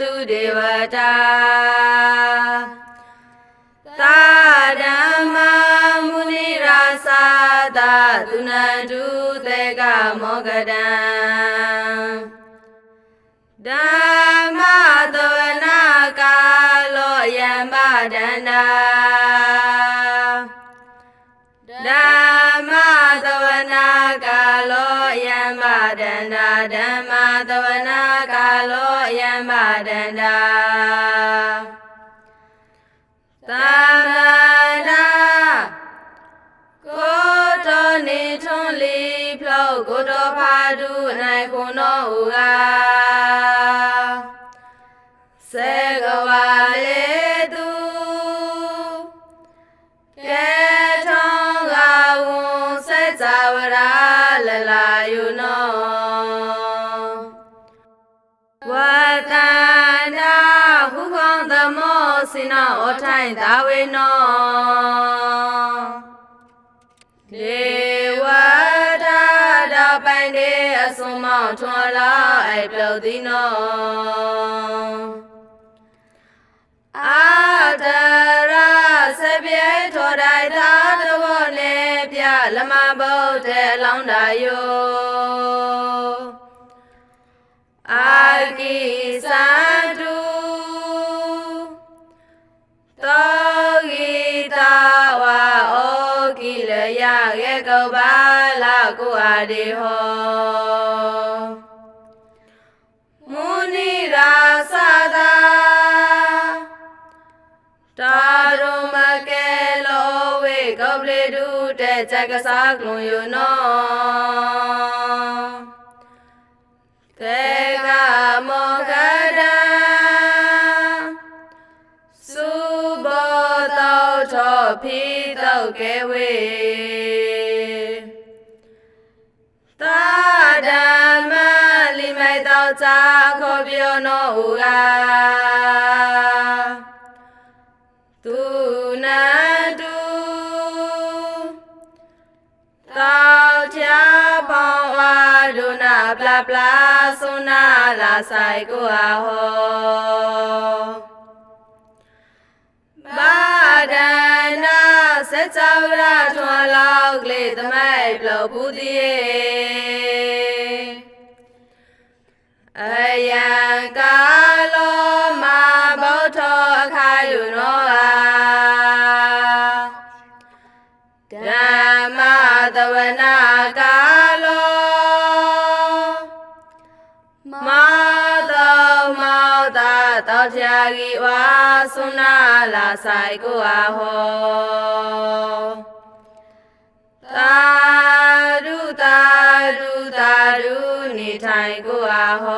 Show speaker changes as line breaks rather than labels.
တုဒေဝတာသာဓမ္မမုနိရာသာသသူနန္တုတေကမောကတံဓမ္မသဝနာကာလောယံပဒန္တာဓမ္မသဝနာကာလောယံမဒန္တာဓမ္မသဝနာ ကာလောယံမဒန္တာသမ္မာနာကိုတော်နေထွန်းလီဖလောက်ကိုတော်ဖာဒုနိုင်ခုနောဥကာ နောအထိုင်သာဝေနောဒေဝတာတော့ပိုင်တေအစုံမောင်ထွန်လာအိုက်ပြုတ်သည်နောအာတရာစပြေထော်တိုင်းသာတဘောနေပြလမဗုဒ္ဓလောင်းတာယောအာကိသန္တုတော ကိုအာဒီဟောမုနိရာသသာတာရုမကဲလောဝေကောပလေတုတေဇကစားကလွန်ယနောတေကမောကဒံစုဘောတောထောဖိတောကေဝေ ပြောနောဟူကသူနန္တုတောချာပေါင်းဝါဒုနာပလပလာသုနာလာဆိုင်ကိုအဟောဘာဒနာစัจ java အယံကာလောမဗုဒ္ဓအခါယုနောဟာဓမ္မသဝနာကာလောမောတောမောတာတောချာဂီဝါသုနာလာဆိုင်ကိုအဟောတာဒုတာဒု Nitai Guaho.